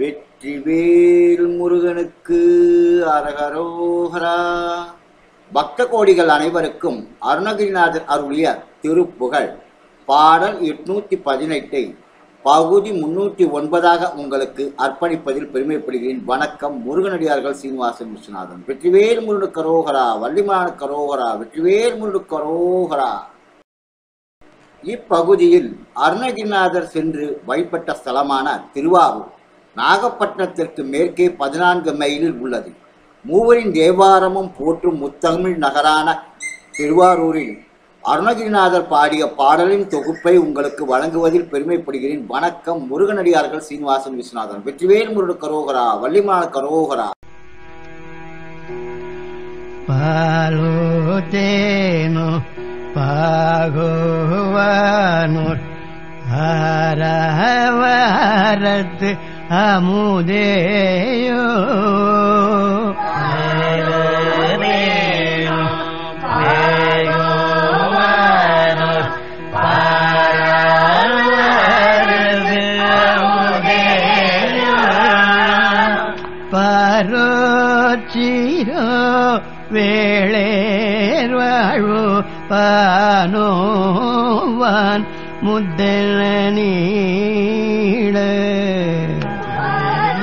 வெற்றிவேல் முருகனுக்கு அரகரோகரா. பக்த கோடிகள் அனைவருக்கும் அருணகிரிநாதர் அருளிய திருப்புகழ். பாடல் எட்நூத்தி பதினெட்டை பகுதி முன்னூற்றி ஒன்பதாக உங்களுக்கு அர்ப்பணிப்பதில் பெருமைப்படுகிறேன். வணக்கம் முருகனடியார்கள் சீனிவாசன் விஸ்வநாதன். வெற்றிவேல் முருடு கரோகரா வள்ளிமான கரோகரா வெற்றிவேல் முருடு கரோகரா இப்பகுதியில் அருணகிரிநாதர் சென்று வழிபட்ட ஸ்தலமான திருவாரூர். நாகப்பட்டினத்திற்கு மேற்கே பதினான்கு மைலில் உள்ளது. மூவரின் தேவாரமும் போற்றும் முத்தமிழ் நகரான திருவாரூரில் அருணகிரிநாதர் பாடிய பாடலின் தொகுப்பை உங்களுக்கு வழங்குவதில் பெருமைப்படுகிறேன். வணக்கம். முருகனடியார்கள் சீனிவாசன் விஸ்வநாதன். வெற்றிவேல் முருகன் கரோகரா வள்ளிமான கரோகரா. பாலோ பாகோவானோர் ஆரவரத்து அமுதேயோ. பரோச்சிரோ வேளேர் வாழ்வு பானோவான் முத்தனீட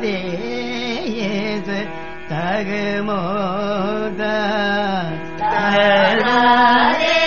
பேசாதே இயேசு தகுமோத தாராதே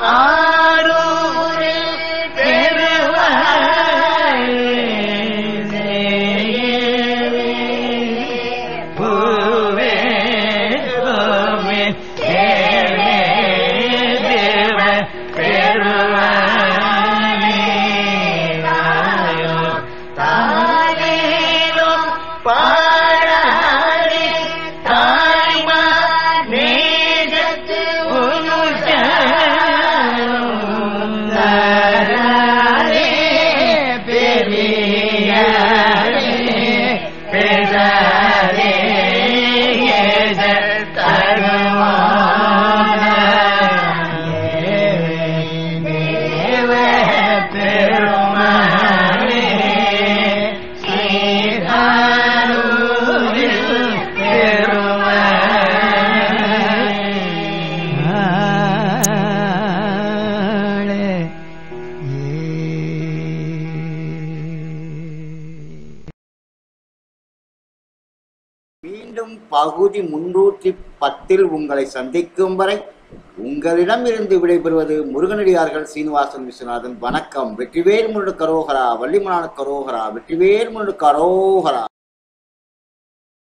आ மீண்டும் பகுதி முன்னூற்றி பத்தில் உங்களை சந்திக்கும் வரை உங்களிடம் இருந்து விடைபெறுவது முருகனடியார்கள் சீனிவாசன் விஸ்வநாதன். வணக்கம். வெற்றிவேல் முருடு கரோகரா வள்ளிமலான கரோகரா வெற்றிவேல் முருடு கரோகரா.